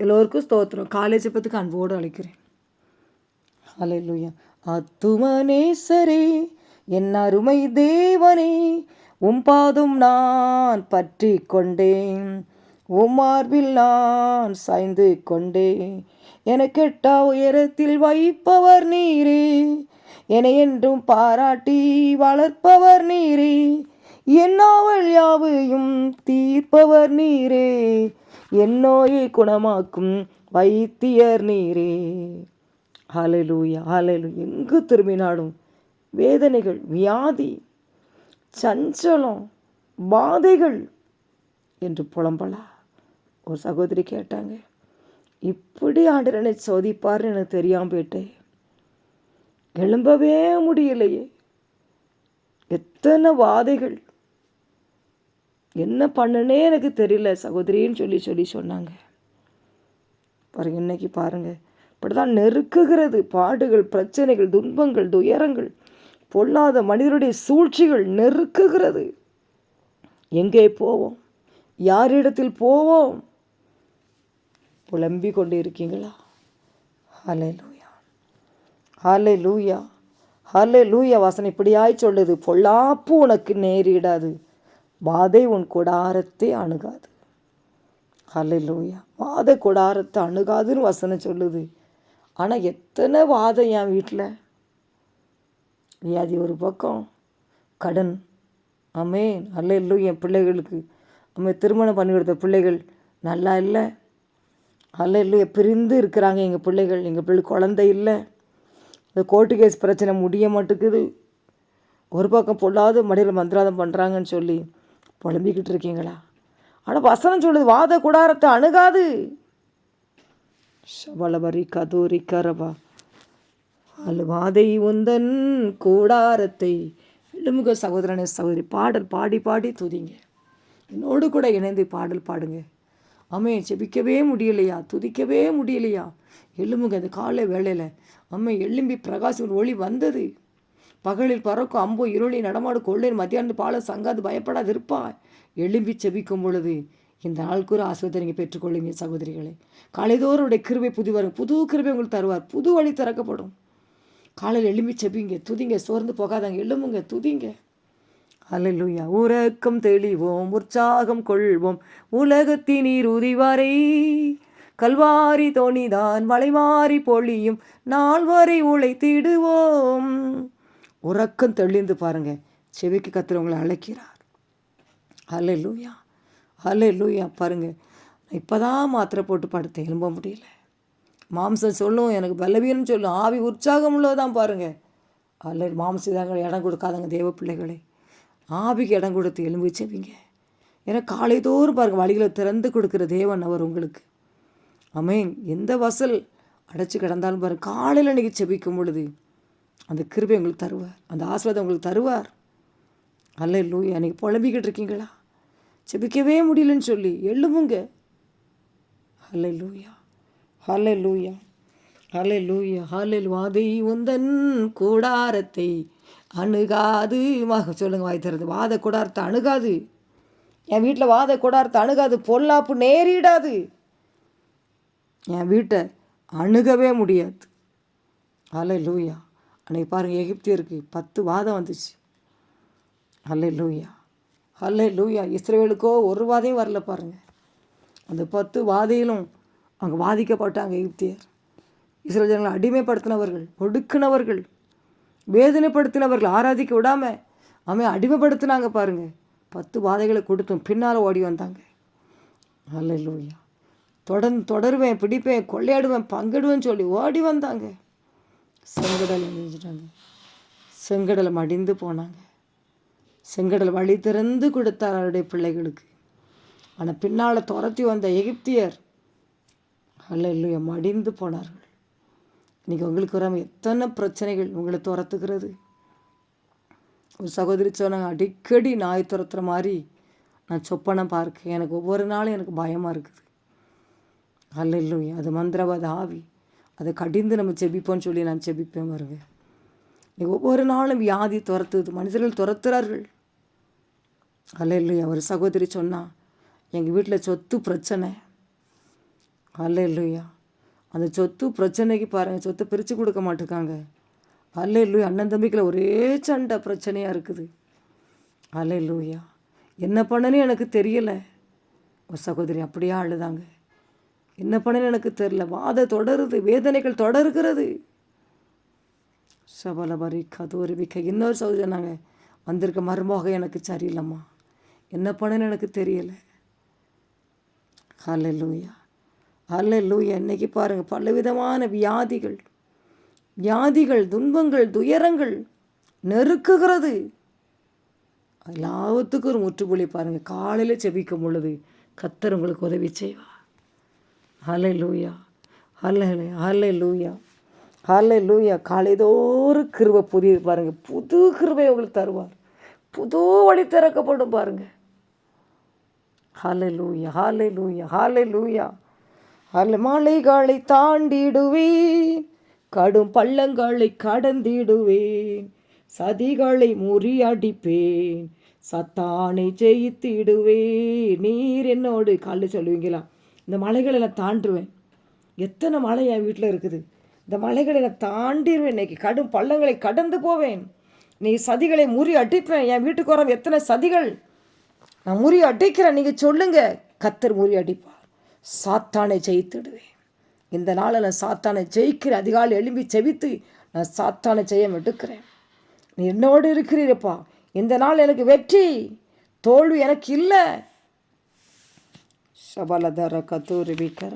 எல்லோருக்கும் ஸ்தோத்திரம். காலேஜ் பத்துக்கு அன்போடு அழைக்கிறேன். ஹalleluya. அத்துமனேசரே என் அருமை தேவனே உம் பாதும் நான் பற்றி கொண்டேன். உம் மார்பில் நான் சாய்ந்து கொண்டேன். எனக்கெட்டா உயரத்தில் வைப்பவர் நீரே என்னை என்றும் பாராட்டி வளர்ப்பவர் நீரே. என்னாவல் யாவையும் தீர்ப்பவர் நீரே. என்னோயை குணமாக்கும் வைத்தியர் நீரே. ஹalleluya ஹalleluya. எங்கு திரும்பினாலும் வேதனைகள் வியாதி சஞ்சலம் பாதைகள் என்று புலம்பலா? ஒரு சகோதரி கேட்டாங்க. இப்படி ஆண்டரனை சோதிப்பார்னு எனக்கு தெரியாமல் போயிட்டேன் எழும்பவே முடியலையே. எத்தனை வாதைகள் என்ன பண்ணுனே எனக்கு தெரியல. சகோதரின்னு சொல்லி சொல்லி சொன்னாங்க. பாருங்க இன்னைக்கு பாருங்க. இப்படிதான் நெருக்குகிறது. பாடுகள் பிரச்சனைகள் துன்பங்கள் துயரங்கள் பொல்லாத மனிதருடைய சூழ்ச்சிகள் நெருக்குகிறது. எங்கே போவோம்? யாரிடத்தில் போவோம்? புலம்பிக் கொண்டு இருக்கீங்களா ஹலே லூயா ஹலே லூயா ஹலே லூயா வாசனை இப்படியாய் சொல்லுது. பொல்லாப்பு உனக்கு நேரிடாது. வாதை உன் கொடாரத்தை அணுகாது. ஹலலூயா வாத வாதை கொடாரத்தை அணுகாதுன்னு வசனம் சொல்லுது. ஆனால் எத்தனை வாதம் என் வீட்டில் வியாதி ஒரு பக்கம் கடன். அமேன் அல்ல இல்லை என் பிள்ளைகளுக்கு. அம்மே திருமணம் பண்ணி கொடுத்த பிள்ளைகள் நல்லா இல்லை? அல்ல இல்லை பிரிந்து இருக்கிறாங்க எங்கள் பிள்ளைகள். எங்கள் பிள்ளை குழந்தை இல்லை. இந்த கோர்ட்டு கேஸ் பிரச்சனை முடிய மாட்டேங்குது. ஒரு பக்கம் பொல்லாத மடியில் மந்திராதம் பண்ணுறாங்கன்னு சொல்லி புலம்பிக்கிட்டு இருக்கீங்களா? ஆனால் வசனம் சொல்லுது வாத கூடாரத்தை அணுகாது. சபலபரி கதூரி கரபா அல்வாதை உந்தன் கூடாரத்தை. எழுமுக சகோதரனே சகோதரி பாடல் பாடி பாடி துதிங்க. என்னோடு கூட இணைந்து பாடல் பாடுங்க. அம்மே செபிக்கவே முடியலையா? துதிக்கவே முடியலையா? எழுமுக அந்த காலை வேளையில் அம்மை எழும்பி பிரகாசம் ஒளி வந்தது. பகலில் பறக்கும் அம்போ இருளி நடமாடு கொள்ளேன் மத்தியானத்து பால சங்காது பயப்படாது இருப்பா எழும்பி செபிக்கும் பொழுது இந்த நாளுக்குற ஆசிரியத்தை நீங்கள் பெற்றுக்கொள்ளுங்க சகோதரிகளே. காலைதோறுடைய கிருபை புது வரும். புது கிருபை உங்களுக்கு தருவார். புது வழி திறக்கப்படும். காலையில் எழும்பி செபிங்க துதிங்க சோர்ந்து போகாதாங்க எழும்புங்க துதிங்க. அல்லேலூயா உறக்கம் தெளிவோம் உற்சாகம் கொள்வோம். உலகத்தினீர் உரிவாரை கல்வாரி தோணிதான் மலைமாறி பொழியும். நாள் வரை உழைத்திடுவோம். உறக்கம் தெளிந்து பாருங்க. செவிக்கு கத்துறவங்களை அழைக்கிறார். அல்ல லூயா அல்ல லூயா பாருங்க. இப்போ தான் மாத்திரை போட்டு படுத்தேன். எழும்ப முடியல. மாம்சம் சொல்லும் எனக்கு பலவீனம் சொல்லும். ஆவி உற்சாகம் உள்ளதான் பாருங்கள் அல்ல மாம்சதாங்க இடம் கொடுக்காதங்க தேவ பிள்ளைகளே. ஆவிக்கு இடம் கொடுத்து எலும்பு செவிங்க. ஏன்னா காலைதோறும் பாருங்கள் வழிகளை திறந்து கொடுக்குற தேவன் அவர் உங்களுக்கு. அமேன் எந்த வசல் அடைச்சி கிடந்தாலும் பாருங்கள் காலையில் அன்றைக்கி செபிக்கும் பொழுது அந்த கிருபை உங்களுக்கு தருவார். அந்த ஆசீர்வாதம் உங்களுக்கு தருவார். அல்ல லூயா அன்றைக்கி புலம்பிக்கிட்டு இருக்கீங்களா? செபிக்கவே முடியலன்னு சொல்லி எழும்புங்க. அல்ல லூயா ஹலே லூயா ஹலே லூயா ஹலே வாதை உந்தன் கூடாரத்தை அணுகாது. மக சொல்லுங்க வாய் தருது வாத கூடாரத்தை அணுகாது. என் வீட்டில் வாத கூடாரத்தை அணுகாது. பொல்லாப்பு நேரிடாது. என் வீட்டை அணுகவே முடியாது. ஹலே லூயா அன்னைக்கு பாருங்கள் எகிப்தியருக்கு பத்து வாதம் வந்துச்சு. அல்லே லூயா அல்லே லூயா இஸ்ரேலுக்கோ ஒரு வாதையும் வரல பாருங்கள் அந்த பத்து வாதையிலும் அங்கே வாதிக்கப்பட்டாங்க எகிப்தியர். இஸ்ரேல் ஜனங்களை அடிமைப்படுத்தினவர்கள் ஒடுக்கினவர்கள் வேதனைப்படுத்தினவர்கள் ஆராதிக்க விடாமல் அவன் அடிமைப்படுத்தினாங்க பாருங்கள் பத்து வாதைகளை கொடுத்தும் பின்னால் ஓடி வந்தாங்க. அல்ல லூயா தொடர்ந்து தொடருவேன் பிடிப்பேன் கொள்ளையாடுவேன் பங்கிடுவேன்னு சொல்லி ஓடி வந்தாங்க. செங்கடலை நினைச்சிட்டாங்க செங்கடலை மடிந்து போனாங்க. செங்கடல் வழி திறந்து கொடுத்தார் அவருடைய பிள்ளைகளுக்கு. ஆனால் பின்னால் துரத்தி வந்த எகிப்தியர் அல்ல இல்லையா மடிந்து போனார்கள். இன்றைக்கி உங்களுக்கு வராமல் எத்தனை பிரச்சனைகள் உங்களை துரத்துக்கிறது ஒரு சகோதரி சொன்னாங்க அடிக்கடி நாய் துரத்துற மாதிரி நான் சொப்பனை பார்க்க எனக்கு ஒவ்வொரு நாளும் எனக்கு பயமாக இருக்குது. அல்ல இல்லையா அது மந்திரவாத ஆவி. அதை கடிந்து நம்ம செபிப்போம்னு சொல்லி நான் செபிப்பேன் வருவேன் இன்னைக்கு ஒவ்வொரு நாளும் வியாதி துரத்துது. மனிதர்கள் துரத்துறார்கள். அல்ல இல்லையா ஒரு சகோதரி சொன்னா எங்கள் வீட்டில் சொத்து பிரச்சனை. அல்ல இல்லையா அந்த சொத்து பிரச்சனைக்கு பாருங்கள் சொத்தை பிரித்து கொடுக்க மாட்டேக்காங்க. அல்ல இல்லையா அண்ணன் தம்பிக்கில் ஒரே சண்டை பிரச்சனையாக இருக்குது. அல்ல இல்லையா என்ன பண்ணனு எனக்கு தெரியலை. ஒரு சகோதரி அப்படியே அழுதாங்க. என்ன பண்ணேன்னு எனக்கு தெரியல. வாத தொடருது வேதனைகள் தொடருகிறது. சபலபரி கதோரிபிக்க இன்னொரு சகோதரி சொன்னாங்க வந்திருக்க மருமக எனக்கு சரியில்லைம்மா. என்ன பண்ணேன்னு எனக்கு தெரியலை. ஹalleluya. ஹalleluya. இன்னைக்கு பாருங்கள் பலவிதமான வியாதிகள் வியாதிகள் துன்பங்கள் துயரங்கள் நெருக்குகிறது. எல்லாத்துக்கும் ஒரு முற்றுப்புள்ளி பாருங்கள் காலையில் செபிக்கும் பொழுது கத்தர் உங்களுக்கு உதவி செய்வா ஹலை லூயா ஹலை ஹலை லூயா ஹலை லூயா காலைதோறும் கிருவை புதிய பாருங்கள் புது கிருவை உங்களுக்கு தருவார். புது வழி திறக்கப்படும் பாருங்கள் ஹலை லூயா ஹலை லூயா ஹலை லூயா ஹல்ல மலைகளை தாண்டிடுவேன். கடும் பள்ளங்களை கடந்திடுவேன். சதிகளை முறியடிப்பேன் சத்தானை ஜெயித்திடுவேன். நீர் என்னோடு காலை சொல்லுவீங்களா? இந்த மலைகளை நான் தாண்டுவேன். எத்தனை மலை என் வீட்டில் இருக்குது? இந்த மலைகளை நான் தாண்டிடுவேன் இன்னைக்கு. கடும் பள்ளங்களை கடந்து போவேன். நீ சதிகளை முறி அடிப்பேன். என் வீட்டுக்கு வர எத்தனை சதிகள்? நான் முறி அடிக்கிறேன். நீங்கள் சொல்லுங்கள் கத்தர் முறி அடிப்பார். சாத்தானை ஜெயித்துடுவேன். இந்த நாளில் நான் சாத்தானை ஜெயிக்கிற அதிகாலை எழும்பி செவித்து நான் சாத்தானை ஜெயம் எடுக்கிறேன். நீ என்னோடு இருக்கிறீரப்பா இந்த நாள் எனக்கு வெற்றி. தோல்வி எனக்கு இல்லை. சபலதர கத்தூரி வீக்கர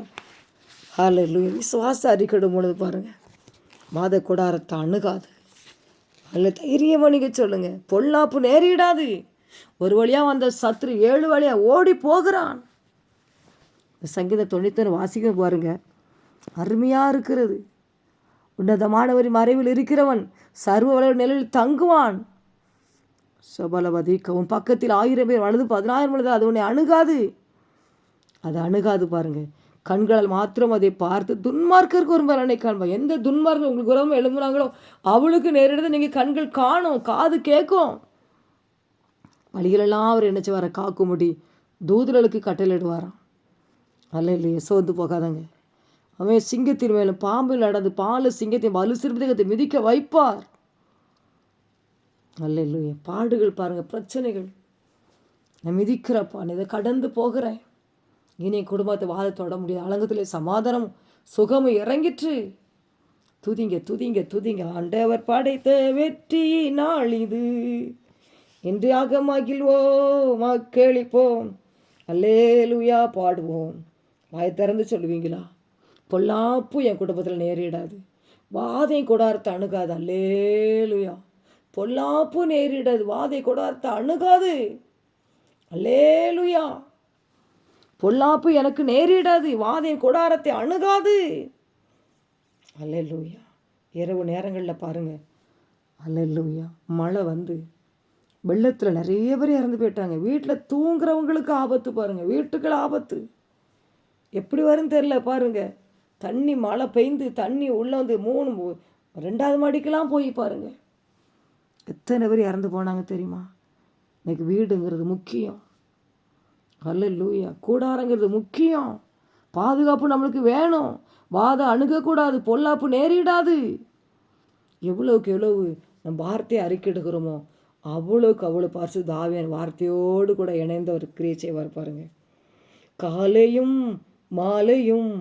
ஹாலு விசுவாச அறிக்கிடும் பொழுது பாருங்கள் மாத கூடாரத்தை அணுகாது அதில் தைரியமாக நீங்கள் சொல்லுங்கள் பொல்லாப்பு நேரிடாது ஒரு வழியாக வந்த சத்ரு ஏழு வழியாக ஓடி போகிறான் சங்கீத தொண்ணூத்தொன்று வாசிக்க பாருங்க அருமையாக இருக்கிறது உன்னதமானவர் மறைவில் இருக்கிறவன் சர்வ வளர் நிலையில் தங்குவான் சபலவதி உன் பக்கத்தில் ஆயிரம் பேர் வலது பதினாயிரம் வலது அது உன்னை அணுகாது அது அணுகாது பாருங்க. கண்களால் மாத்திரம் அதை பார்த்து துன்மார்க்கருக்கு ஒரு மரணை காண்பா. எந்த துன்மார்க்கு உங்களுக்கு உறவு எழும்புறாங்களோ அவளுக்கு நேரிடத்தை நீங்கள் கண்கள் காணும் காது கேட்கும். வழிகளெல்லாம் அவர் நினச்சி வர காக்கும்படி தூதர்களுக்கு கட்டளிடுவாராம் அல்ல இல்லையே சோர்ந்து போகாதங்க. அவன் சிங்கத்தின் மேலும் பாம்பில் நடந்து பால் சிங்கத்தின் வலு சிறுபதத்தை மிதிக்க வைப்பார். அல்ல இல்லையே பாடுகள் பாருங்கள் பிரச்சனைகள். நான் மிதிக்கிறப்பா இதை கடந்து போகிறேன். இனி குடும்பத்தை வாத தொட முடியாது அலங்கத்திலே சமாதானம் சுகமும் இறங்கிற்று. துதிங்க துதிங்க துதிங்க ஆண்டவர் படைத்த வெற்றி நாள் இது. என்று அகமகிழ்வோம் கேளிப்போம் அல்லேலுயா பாடுவோம். வாய் திறந்து சொல்லுவீங்களா? பொல்லாப்பு என் குடும்பத்தில் நேரிடாது. வாதை கொடாரத்தை அணுகாது அல்லேலுயா. பொல்லாப்பு நேரிடாது வாதை கொடாரத்தை அணுகாது. அல்லேலுயா. பொல்லாப்பு எனக்கு நேரிடாது. வாதின் கொடாரத்தை அணுகாது. அல்லேலூயா. இரவு நேரங்களில் பாருங்கள் அல்லேலூயா. மழை வந்து வெள்ளத்தில் நிறைய பேர் இறந்து போயிட்டாங்க. வீட்டில் தூங்குறவங்களுக்கு ஆபத்து பாருங்கள் வீட்டுக்கள் ஆபத்து. எப்படி வரும்னு தெரில பாருங்கள் தண்ணி மழை பெய்ந்து தண்ணி உள்ளே வந்து மூணு ரெண்டாவது மாடிக்கெலாம் போய் பாருங்கள் எத்தனை பேர் இறந்து போனாங்க தெரியுமா? இன்னைக்கு வீடுங்கிறது முக்கியம். அல்ல லூயா கூடாரங்கிறது முக்கியம். பாதுகாப்பு நம்மளுக்கு வேணும். வாதம் அணுகக்கூடாது பொல்லாப்பு நேரிடாது. எவ்வளோக்கு எவ்வளவு நம்ம வார்த்தையை அறிக்கிடுகிறோமோ அவ்வளோக்கு அவ்வளோ பார்த்து தாவியன் வார்த்தையோடு கூட இணைந்த ஒரு கிரியை செய்வார் பாருங்க. காலையும் மாலையும்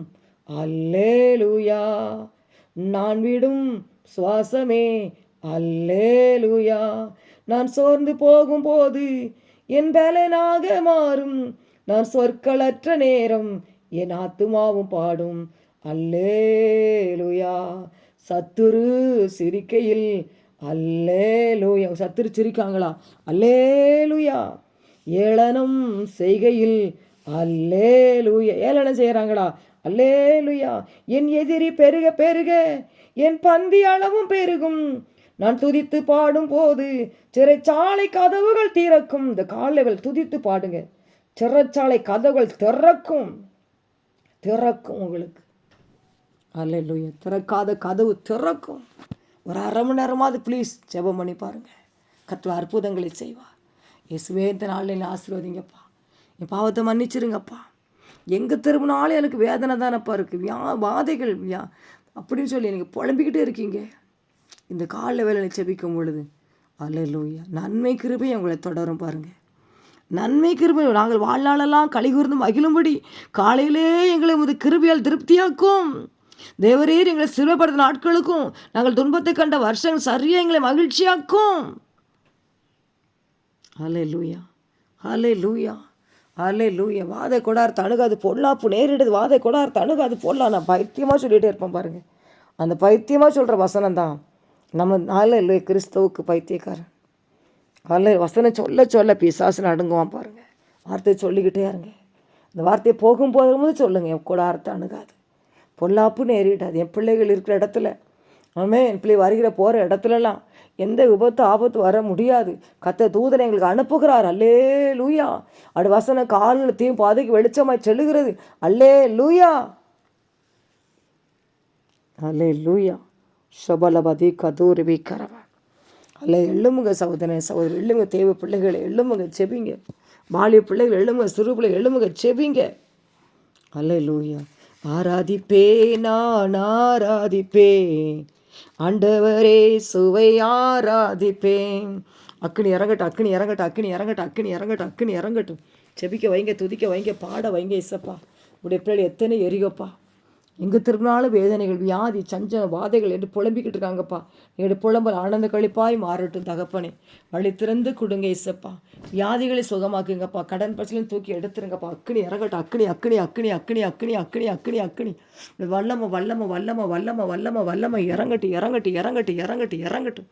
அல்லே லூயா நான் விடும் சுவாசமே அல்லே லூயா நான் சோர்ந்து போகும்போது என் பலனாக மாறும். நான் சொற்களற்ற நேரம் என் ஆத்துமாவும் பாடும். அல்லேலுயா. சத்துரு சிரிக்கையில் அல்லேலுயா. சத்துரு சிரிக்காங்களா அல்லேலுயா. ஏளனம் செய்கையில் அல்லேலுயா. ஏளனம் செய்கிறாங்களா? அல்லேலுயா. என் எதிரி பெருக பெருக என் பந்தி அளவும் பெருகும். நான் துதித்து பாடும் போது சிறைச்சாலை கதவுகள் திறக்கும். இந்த காலைகள் துதித்து பாடுங்க. சிறைச்சாலை கதவுகள் திறக்கும். திறக்கும் உங்களுக்கு. அல்லேலூயா. திறக்காத கதவு திறக்கும். ஒரு அரை மணி நேரமாவது ப்ளீஸ் ஜெபம் பண்ணி பாருங்கள் கற்று அற்புதங்களை செய்வார். இயேசுவே இந்த நாளில் ஆசீர்வதிங்கப்பா. என் பாவத்தை மன்னிச்சிருங்கப்பா. எங்கே திரும்பினாலும் எனக்கு வேதனை தானப்பா இருக்குது வியா வாதைகள் வியா அப்படின்னு சொல்லி நீங்கள் புலம்பிக்கிட்டே இருக்கீங்க. இந்த கால வேலை செபிக்கும் பொழுது அல்லூயா நன்மை கிருபை உங்களை தொடரும் பாருங்கள் நன்மை கிருபை நாங்கள் வாழ்நாளெல்லாம் கலிகூர்ந்து மகிழும்படி காலையிலே எங்களை உமது கிருபியால் திருப்தியாக்கும். தேவரீர் எங்களை சிறுவப்படுத்த நாட்களுக்கும் நாங்கள் துன்பத்தை கண்ட வருஷங்கள் சரியாக எங்களை மகிழ்ச்சியாக்கும். அலே லூயா அலே லூயா அலே லூயா வாதை கொடார் தணுகாது பொல்லாப்பு நேரிடுது வாதை கொடார் தணுகாது பொல்லா நான் பைத்தியமாக சொல்லிகிட்டே இருப்பேன் பாருங்கள் அந்த பைத்தியமாக சொல்கிற வசனம் தான் நம்ம நாளில் இல்லை கிறிஸ்தவுக்கு பைத்தியக்காரன். அல்ல வசனம் சொல்ல சொல்ல பிசாசு நடுங்குவான் பாருங்கள் வார்த்தையை சொல்லிக்கிட்டே இருங்க. இந்த வார்த்தையை போகும் போகும்போது சொல்லுங்கள் என் கூட அர்த்தம் அணுகாது. பொல்லாப்பு நேரிடாது என் பிள்ளைகள் இருக்கிற இடத்துல. ஆமே என் பிள்ளை வருகிற போகிற இடத்துலலாம் எந்த விபத்து ஆபத்து வர முடியாது. கத்த தூதனை எங்களுக்கு அனுப்புகிறார். அல்லே லூயா அடு வசன காலில் தீ பாதைக்கு வெளிச்சமாய் செல்லுகிறது. அல்லே லூயா அல்லே லூயா ஷபலபதி கதூரிவி கரவ. அல்ல எழுமுங்க சகோதரன் சகோதரி எழுமுங்க தேவை பிள்ளைகளை எழுமுங்க செவிங்க மாலிய பிள்ளைகள் எழுமுங்க சிறு பிள்ளைகள் எழுமுங்க செவிங்க அல்ல லூயா ஆராதிப்பே நான் ஆராதிப்பேன். ஆண்டவரே சுவை ஆராதிப்பேன். அக்கினி இறங்கட்டும் அக்கினி இறங்கட்டும் அக்கினி இறங்கட்டும் அக்கினி இறங்கட்டும் அக்கினி இறங்கட்டும். செபிக்க வைங்க துதிக்க வைங்க பாட வைங்க இசப்பா. உடைய பிள்ளைகள் எத்தனை எரிகப்பா எங்கே திரும்பினாலும் வேதனைகள் வியாதி சஞ்சன வாதைகள் என்று புலம்பிக்கிட்டு இருக்காங்கப்பா. எடு புலம்பல் ஆனந்த கழிப்பாய் மாறட்டும் தகப்பனே. வழி திறந்து கொடுங்க இசப்பா. வியாதிகளை சுகமாக்குங்கப்பா. கடன் பிரச்சனையும் தூக்கி எடுத்துருங்கப்பா. அக்னி இறங்கட்டும் அக்கினி அக்கினி அக்னி அக்னி அக்னி அக்னி அக்னி அக்னி. வல்லம வல்லம வல்லம வல்லம வல்லம வல்லம இறங்கட்டு இறங்கட்டு இறங்கட்டு இறங்கட்டு இறங்கட்டும்.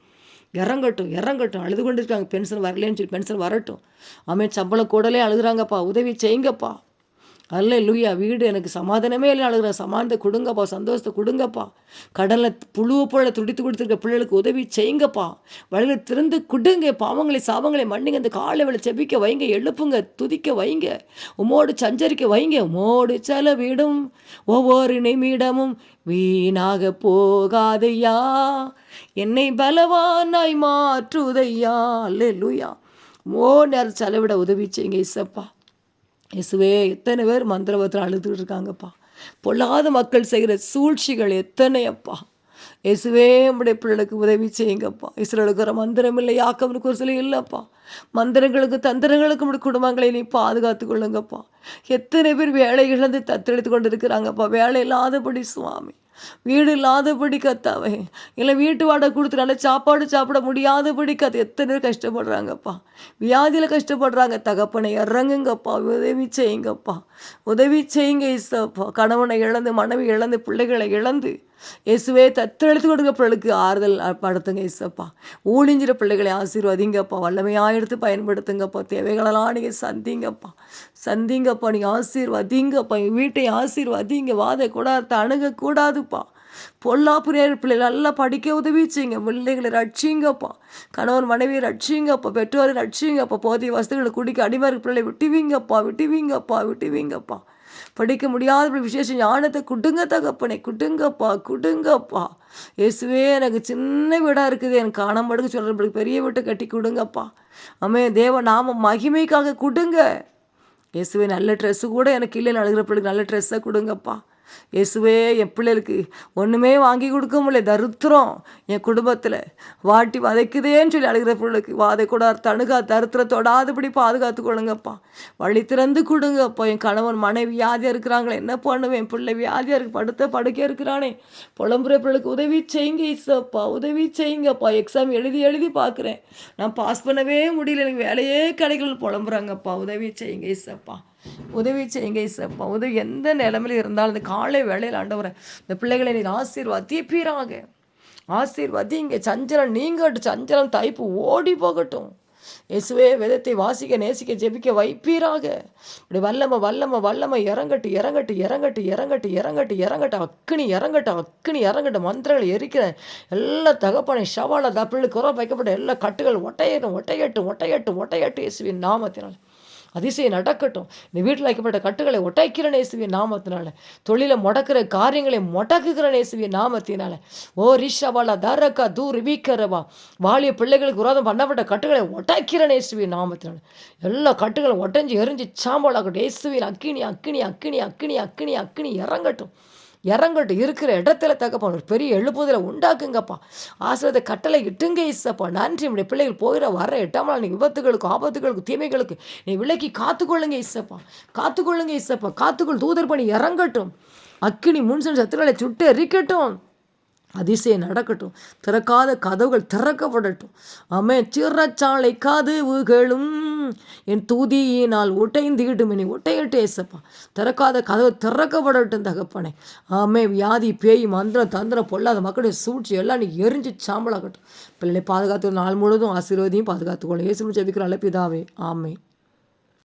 இறங்கட்டும் இறங்கட்டும். அழுது கொண்டு இருக்காங்க பென்ஷன் வரலேன்னு சொல்லி பென்ஷன் வரட்டும். அவன் சம்பளம் கூடலே அழுகுறாங்கப்பா. உதவி செய்யுங்கப்பா. அல்ல லூயா வீடு எனக்கு சமாதானமே இல்லை அழுகிற சமாதானத்தை கொடுங்கப்பா சந்தோஷத்தை கொடுங்கப்பா. கடலில் புழுவை போல துடித்து கொடுத்துருக்க பிள்ளைகளுக்கு உதவி செய்யுங்கப்பா. வழியில் திறந்து கொடுங்க பாவங்களை சாபங்களை மண்ணுங்க இந்த காலை வேலை செபிக்க வைங்க எழுப்புங்க துதிக்க வைங்க. உமோடு சஞ்சரிக்க வைங்க உமோடு செலவிடும். ஒவ்வொரு நிமிடமும் வீணாக போகாதையா? என்னை பலவானாய் மாற்றுதையா? அல்ல லூயா மோ நேரம் செலவிட உதவி செய்யுங்க இசப்பா. இயேசுவே எத்தனை பேர் மந்திரவத்தில் அழுதுகிட்டு இருக்காங்கப்பா பொல்லாத மக்கள் செய்கிற சூழ்ச்சிகள் எத்தனை அப்பா இயேசுவே நம்முடைய பிள்ளைகளுக்கு உதவி செய்யுங்கப்பா. இஸ்ரேலுக்கு ஒரு மந்திரம் இல்லை யாக்கவனுக்கு ஒரு சில இல்லைப்பா. மந்திரங்களுக்கு தந்திரங்களுக்கு நம்முடைய குடும்பங்களை நீ பாதுகாத்து கொள்ளுங்கப்பா. எத்தனை பேர் வேலை இழந்து தத்தெடுத்து கொண்டு இருக்கிறாங்கப்பா வேலை இல்லாதபடி சுவாமி. வீடு இல்லாதபடி கத்தாவே. இல்லை வீட்டு வாடகை கொடுத்துனால சாப்பாடு சாப்பிட முடியாதபடி கத்து. எத்தனை பேர் கஷ்டப்படுறாங்கப்பா. வியாதியில் கஷ்டப்படுறாங்க. தகப்பனை இறங்குங்கப்பா. உதவி செய்யுங்கப்பா. உதவி செய்யுங்க இசப்பா கணவனை இழந்து மனைவி இழந்து பிள்ளைகளை இழந்து. இயேசுவே தத்தெழுத்து கொடுக்க பிள்ளைகளுக்கு. ஆறுதல் படுத்துங்க இசப்பா ஊழிஞ்சிற பிள்ளைகளை ஆசீர்வதிங்கப்பா. வல்லமையாக எடுத்து பயன்படுத்துங்கப்பா. தேவைகளெல்லாம் நீங்கள் சந்திங்கப்பா. சந்திங்கப்பா நீ ஆசீர்வாதிங்கப்பா எங்கள் வீட்டை ஆசீர்வாதிங்க வாதை கூடாது அணுகக்கூடாதுப்பா பொல்லாப்பு நேர் பிள்ளைகள் நல்லா படிக்க உதவி செய்யுங்க பிள்ளைகளை ரட்சிங்கப்பா. கணவன் மனைவியை ரட்சிங்கப்பா பெற்றோரை ரட்சிங்கப்பா போதிய வசதிகளை குடிக்க அடிமாரி பிள்ளை விட்டுவீங்கப்பா விட்டுவீங்கப்பா விட்டுவீங்கப்பா. படிக்க முடியாத விசேஷ ஞானத்தை குடுங்க தகப்பனை குடுங்கப்பா குடுங்கப்பா. இயேசுவே எனக்கு சின்ன வீடாக இருக்குது எனக்கு காணப்படுங்க சொல்கிற பெரிய வீட்டை கட்டி கொடுங்கப்பா. அம்மே தேவ நாம மகிமைக்காக கொடுங்க. இயேசுவே நல்ல ட்ரெஸ்ஸு கூட எனக்கு இல்லை அழுகிற பிள்ளைக்கு நல்ல ட்ரெஸ்ஸை கொடுங்கப்பா. இயேசுவே என் பிள்ளைகளுக்கு ஒன்றுமே வாங்கி கொடுக்க முடியல. தருத்திரம் என் குடும்பத்தில். வாட்டி வதைக்குதேன்னு சொல்லி அழுகிற பிள்ளைக்கு வாதை கூட தணுகா தருத்திர தொடாதபடி பாதுகாத்து கொள்ளுங்கப்பா. வழி திறந்து கொடுங்கப்பா. என் கணவன் மனைவி வியாதியாக இருக்கிறாங்களே என்ன பண்ணுவேன்? என் பிள்ளை வியாதியாக இருக்கு படுத்த படுக்கே இருக்கிறானே. புலம்புற பிள்ளைக்கு உதவி செய்யுங்க இசப்பா உதவி செய்யுங்கப்பா. எக்ஸாம் எழுதி எழுதி பார்க்குறேன் நான் பாஸ் பண்ணவே முடியல எனக்கு வேலையே கிடைக்கல புலம்புறாங்கப்பா. உதவி செய்யுங்க இசப்பா உதவி செய்யுங்க இசப்பா உதவி எந்த நிலமையில இருந்தாலும் இந்த காலை வேளையில் ஆண்டவரை இந்த பிள்ளைகளை நீர் ஆசீர்வாதி இங்கே சஞ்சலம் நீங்கட்டும். சஞ்சலம் தைப்பு ஓடி போகட்டும். இயேசுவே விதத்தை வாசிக்க நேசிக்க ஜெபிக்க வைப்பீராக. இப்படி வல்லம வல்லம வல்லம இறங்கட்டு இறங்கட்டு இறங்கட்டு இறங்கட்டு இறங்கட்டு இறங்கட்டு அக்கினி இறங்கட்டு அக்கினி இறங்கட்டு மந்திரங்கள் எரிக்கிற எல்லா தகப்பனை ஷவால தப்பிள்ளு குறை வைக்கப்பட்ட எல்லா கட்டுகள் ஒட்டையட்டும் ஒட்டையட்டும் ஒட்டையட்டும் ஒட்டையட்டும் இயேசுவின் நாமத்தினால். அதிசயம் நடக்கட்டும். இந்த வீட்டில் வைக்கப்பட்ட கட்டுகளை ஒட்டைக்கிற நேசுவிய நாமத்தினால. தொழிலை முடக்கிற காரியங்களை முடக்குகிற நேசுவிய நாமத்தினால. ஓ ரிஷபாலா தரக்கா தூ ரிவிக்கரவா வாலிய பிள்ளைகளுக்கு விரோதம் பண்ணப்பட்ட கட்டுகளை ஒட்டைக்கிற நேசுவிய நாமத்தினால. எல்லா கட்டுகளும் ஒட்டஞ்சு எரிஞ்சு சாம்பலாகட்டும். இயேசுவின் அக்கினி அக்கினி அக்கினி அக்கினி அக்கினி அக்கினி இறங்கட்டும். இறங்கட்டும் இருக்கிற இடத்துல தகப்பா ஒரு பெரிய எழுப்புதலை உண்டாக்குங்கப்பா. ஆசிரியத்தை கட்டளை இட்டுங்க இசப்பா நன்றி நம்முடைய பிள்ளைகள் போகிற வர எட்டாம் நாள் நீ விபத்துகளுக்கும் ஆபத்துகளுக்கும் தீமைகளுக்கு நீ விலக்கி காத்துக்கொள்ளுங்க இசப்பா காத்துக்கொள்ளுங்க இசப்பா காத்துக்கொள் தூதர் பணி இறங்கட்டும். அக்கினி முன்சன் சத்துக்களை சுட்டு எரிக்கட்டும் அதிசயம் நடக்கட்டும். திறக்காத கதவுகள் திறக்கப்படட்டும். அமே சிறச்சாலை கதவுகளும் என் தூதியினால் ஒட்டைந்திடும் இனி ஒட்டையிட்டு ஏசப்பா திறக்காத கதவு திறக்கப்படட்டும் தகப்பனே. ஆமே வியாதி பேய் மந்திரம் தந்திரம் பொல்லாத மக்களுடைய சூழ்ச்சி எல்லாம் நீ எரிஞ்சு சாம்பலாகட்டும். பிள்ளை பாதுகாத்து நாள் முழுவதும் ஆசீர்வதியும் பாதுகாத்துக்கொள்ள ஏசு ஜபிக்கிற அழைப்பிதாவே ஆமே